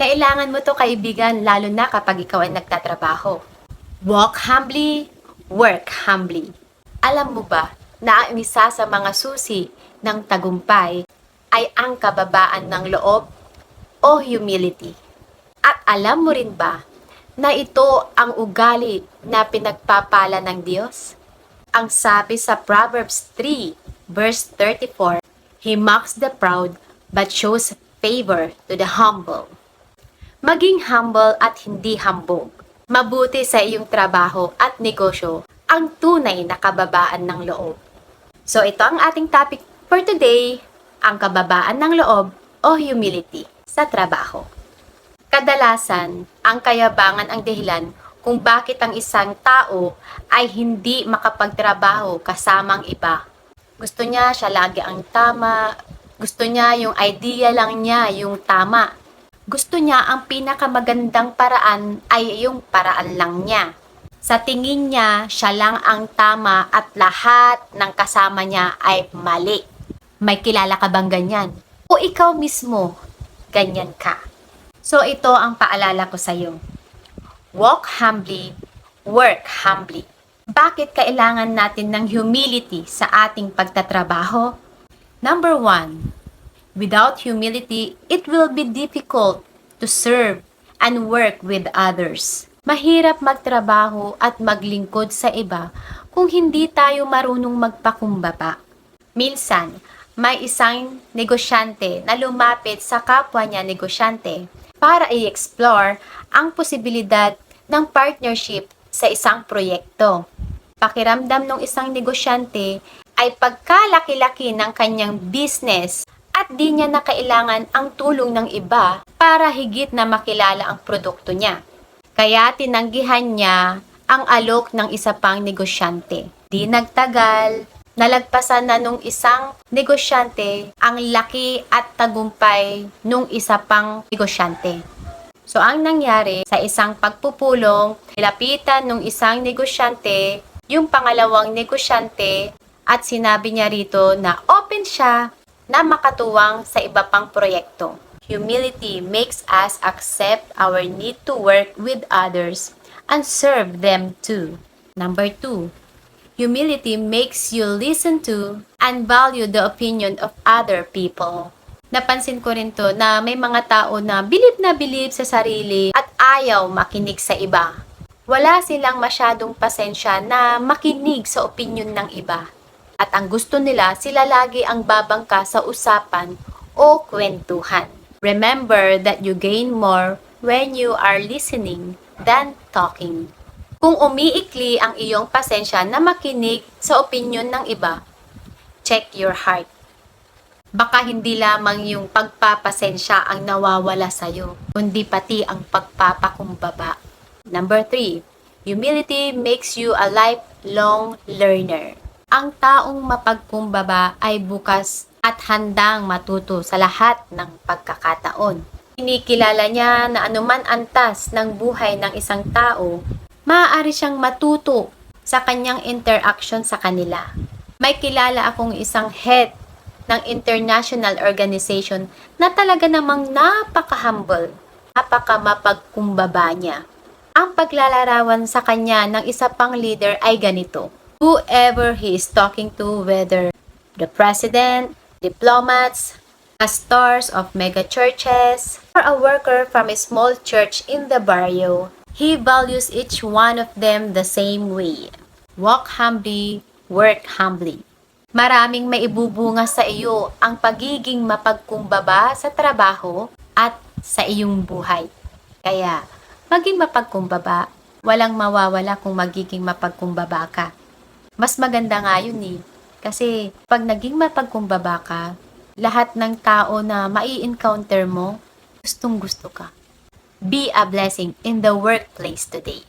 Kailangan mo to kaibigan lalo na kapag ikaw ay nagtatrabaho. Walk humbly, work humbly. Alam mo ba na ang isa sa mga susi ng tagumpay ay ang kababaan ng loob o humility? At alam mo rin ba na ito ang ugali na pinagpapala ng Diyos? Ang sabi sa Proverbs 3 verse 34, He mocks the proud but shows favor to the humble. Maging humble at hindi hambog. Mabuti sa iyong trabaho at negosyo ang tunay na kababaan ng loob. So ito ang ating topic for today, ang kababaan ng loob o humility sa trabaho. Kadalasan, ang kayabangan ang dahilan kung bakit ang isang tao ay hindi makapagtrabaho kasamang iba. Gusto niya siya lagi ang tama, gusto niya yung idea lang niya yung tama. Gusto niya ang pinakamagandang paraan ay yung paraan lang niya. Sa tingin niya, siya lang ang tama at lahat ng kasama niya ay mali. May kilala ka bang ganyan? O ikaw mismo, ganyan ka. So ito ang paalala ko sa iyo. Walk humbly, work humbly. Bakit kailangan natin ng humility sa ating pagtatrabaho? Number one, without humility, it will be difficult to serve and work with others. Mahirap magtrabaho at maglingkod sa iba kung hindi tayo marunong magpakumbaba. Minsan, may isang negosyante na lumapit sa kapwa niya negosyante para i-explore ang posibilidad ng partnership sa isang proyekto. Pakiramdam ng isang negosyante ay pagkalaki-laki ng kanyang business at di niya na kailangan ang tulong ng iba para higit na makilala ang produkto niya. Kaya tinanggihan niya ang alok ng isa pang negosyante. Di nagtagal, nalagpasan na nung isang negosyante ang laki at tagumpay nung isa pang negosyante. So, ang nangyari sa isang pagpupulong, nilapitan nung isang negosyante, yung pangalawang negosyante, at sinabi niya rito na open siya na makatuwang sa iba pang proyekto. Humility makes us accept our need to work with others and serve them too. Number two, humility makes you listen to and value the opinion of other people. Napansin ko rin to na may mga tao na bilib na bilib sa sarili at ayaw makinig sa iba. Wala silang masyadong pasensya na makinig sa opinion ng iba. At ang gusto nila, sila lagi ang babangka sa usapan o kwentuhan. Remember that you gain more when you are listening than talking. Kung umiikli ang iyong pasensya na makinig sa opinion ng iba, check your heart. Baka hindi lamang yung pagpapasensya ang nawawala sa'yo, kundi pati ang pagpapakumbaba. Number 3, humility makes you a lifelong learner. Ang taong mapagkumbaba ay bukas at handang matuto sa lahat ng pagkakataon. Kinikilala niya na anuman antas ng buhay ng isang tao, maaari siyang matuto sa kanyang interaction sa kanila. May kilala akong isang head ng international organization na talaga namang napaka-humble, napaka-mapagkumbaba niya. Ang paglalarawan sa kanya ng isa pang leader ay ganito. Whoever he is talking to, whether the president, diplomats, pastors of mega churches, or a worker from a small church in the barrio, he values each one of them the same way. Walk humbly, work humbly. Maraming maibubunga sa iyo ang pagiging mapagkumbaba sa trabaho at sa iyong buhay. Kaya, maging mapagkumbaba, walang mawawala kung magiging mapagkumbaba ka. Mas maganda nga yun eh. Kasi pag naging mapagkumbaba ka, lahat ng tao na mai-encounter mo, gustong gusto ka. Be a blessing in the workplace today.